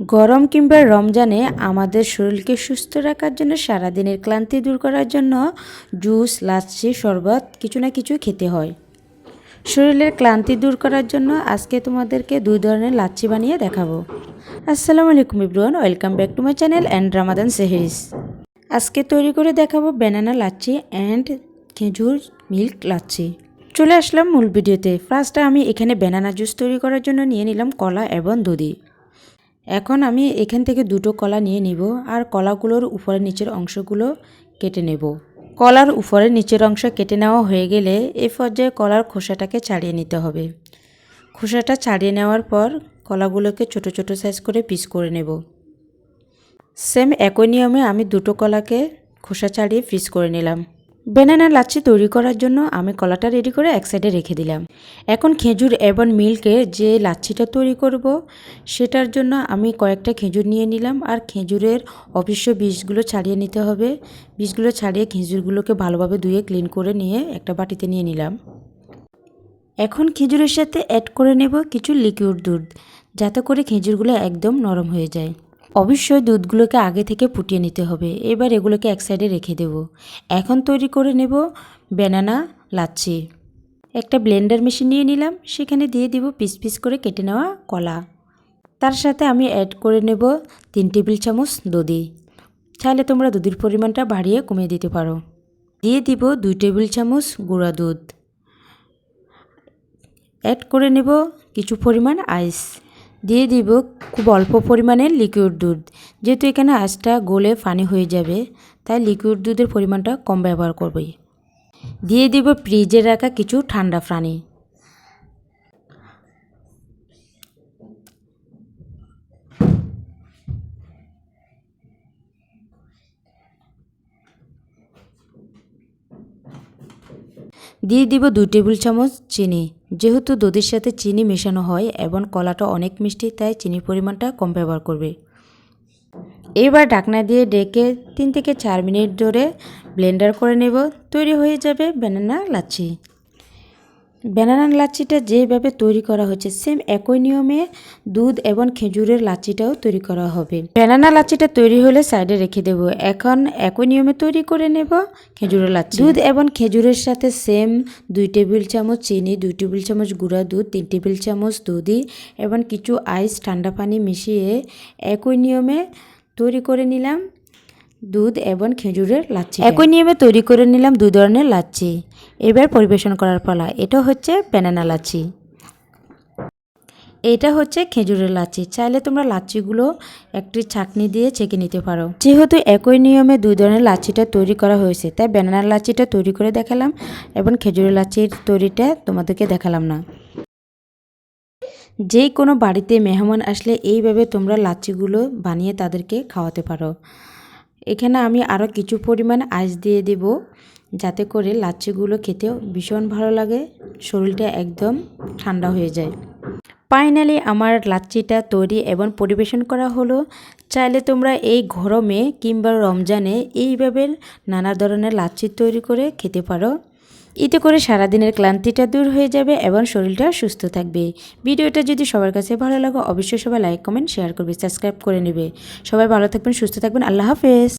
গরম কিংবা রমজানে আমাদের শরীরকে সুস্থ রাখার জন্য সারাদিনের ক্লান্তি দূর করার জন্য জুস, লাচ্ছি, শরবত কিছু না কিছু খেতে হয়। শরীরের ক্লান্তি দূর করার জন্য আজকে তোমাদেরকে দুই ধরনের লাচ্ছি বানিয়ে দেখাবো। আসসালামু আলাইকুম ইব্রুয়ান, welcome back to my channel and Ramadan সেহরিস। আজকে তৈরি করে দেখাবো ব্যানানা লাচ্ছি অ্যান্ড খেজুর মিল্ক লাচ্ছি। চলে আসলাম মূল ভিডিওতে। ফার্স্টে আমি এখানে ব্যানানা জুস তৈরি করার জন্য নিয়ে নিলাম কলা এবং দুধি। এখন আমি এখান থেকে দুটো কলা নিয়ে নিব আর কলাগুলোর উপরের নিচের অংশগুলো কেটে নেব। কলার উপরের নিচের অংশ কেটে নেওয়া হয়ে গেলে এ পর্যায়ে কলার খোসাটাকে ছাড়িয়ে নিতে হবে। খোসাটা ছাড়িয়ে নেওয়ার পর কলাগুলোকে ছোট ছোট সাইজ করে পিস করে নেব। সেম একই নিয়মে আমি দুটো কলাকে খোসা ছাড়িয়ে পিস করে নিলাম। বেনানা লাচ্ছি তৈরি করার জন্য আমি কলাটা রেডি করে এক সাইডে রেখে দিলাম। এখন খেজুর এবং মিল্কের যে লাচ্ছিটা তৈরি করব, সেটার জন্য আমি কয়েকটা খেজুর নিয়ে নিলাম। আর খেজুরের অবশ্য বীজগুলো ছাড়িয়ে নিতে হবে। বীজগুলো ছাড়িয়ে খেজুরগুলোকে ভালোভাবে ধুয়ে ক্লিন করে নিয়ে একটা বাটিতে নিয়ে নিলাম। এখন খেজুরের সাথে অ্যাড করে নেব কিছু লিকুইড দুধ, যাতে করে খেজুরগুলো একদম নরম হয়ে যায়। অবশ্যই দুধগুলোকে আগে থেকে ফুটিয়ে নিতে হবে। এবার এগুলোকে এক সাইডে রেখে দেব। এখন তৈরি করে নেব ব্যানানা, লাচ্ছি। একটা ব্লেন্ডার মেশিন নিয়ে নিলাম। সেখানে দিয়ে দিব পিস পিস করে কেটে নেওয়া কলা। তার সাথে আমি অ্যাড করে নেব তিন টেবিল চামচ দধি। চাইলে তোমরা দুধের পরিমাণটা বাড়িয়ে কমিয়ে দিতে পারো। দিয়ে দিব দুই টেবিল চামচ গুঁড়া দুধ। অ্যাড করে নেব কিছু পরিমাণ আইস। দিয়ে দিব খুব অল্প পরিমাণের লিকুইড দুধ। যেহেতু এখানে আঁচটা গলে পানি হয়ে যাবে, তাই লিকুইড দুধের পরিমাণটা কম ব্যবহার করবই। দিয়ে দিব ফ্রিজে রাখা কিছু ঠান্ডা প্রাণী দিয়ে দিব দুই টেবিল চামচ চিনি। যেহেতু দুধের সাথে চিনি মেশানো হয় এবং কলাটা অনেক মিষ্টি, তাই চিনির পরিমাণটা কম ব্যবহার করবে। এবার ঢাকনা দিয়ে ডেকে তিন থেকে চার মিনিট ধরে ব্লেন্ডার করে নেব। তৈরি হয়ে যাবে ব্যানানা লাচ্ছি। ব্যানানা লাচ্ছিটা যেভাবে তৈরি করা হচ্ছে সেম একই নিয়মে দুধ এবং খেজুরের লাচ্ছিটাও তৈরি করা হবে। ব্যানানা লাচ্ছিটা তৈরি হলে সাইডে রেখে দেব। এখন একই নিয়মে তৈরি করে নেব খেজুরের লাচ্ছি। দুধ এবং খেজুরের সাথে সেম দুই টেবিল চামচ চিনি, দুই টেবিল চামচ গুঁড়া দুধ, তিন টেবিল চামচ দুধি এবং কিছু আইস ঠান্ডা পানি মিশিয়ে একই নিয়মে তৈরি করে নিলাম। দুধ এবং খেজুরের লাচ্ছি একই নিয়মে তৈরি করে নিলাম দুই ধরনের লাচ্ছি। এবার পরিবেশন করার পালা। এটা হচ্ছে ব্যানানা লাচ্ছি। এটা হচ্ছে খেজুরের লাচ্ছি। চাইলে তোমরা লাচ্ছিগুলো একটি ছাকনি দিয়ে ছেঁকে নিতে পারো। যেহেতু একই নিয়মে দুই ধরনের লাচ্ছিটা তৈরি করা হয়েছে তাই ব্যানানার লাচ্ছিটা তৈরি করে দেখালাম এবং খেজুরের লাচ্ছির তৈরিটা তোমাদেরকে দেখালাম না। যে কোনো বাড়িতে মেহমান আসলে এইভাবে তোমরা লাচ্ছিগুলো বানিয়ে তাদেরকে খাওয়াতে পারো। এখানে আমি আরও কিছু পরিমাণ আইস দিয়ে দেব, যাতে করে লাচ্ছিগুলো খেতেও ভীষণ ভালো লাগে, শরীরটা একদম ঠান্ডা হয়ে যায়। ফাইনালি আমার লাচ্ছিটা তৈরি এবং পরিবেশন করা হলো। চাইলে তোমরা এই গরমে কিংবা রমজানে এইভাবে নানা ধরনের লাচ্ছি তৈরি করে খেতে পারো। এতে করে সারাদিনের ক্লান্তিটা দূর হয়ে যাবে এবং শরীরটা সুস্থ থাকবে। ভিডিওটা যদি সবার কাছে ভালো লাগে, অবশ্যই সবাই লাইক, কমেন্ট, শেয়ার করবে, সাবস্ক্রাইব করে নেবে। সবাই ভালো থাকবেন, সুস্থ থাকবেন, আল্লাহ হাফেজ।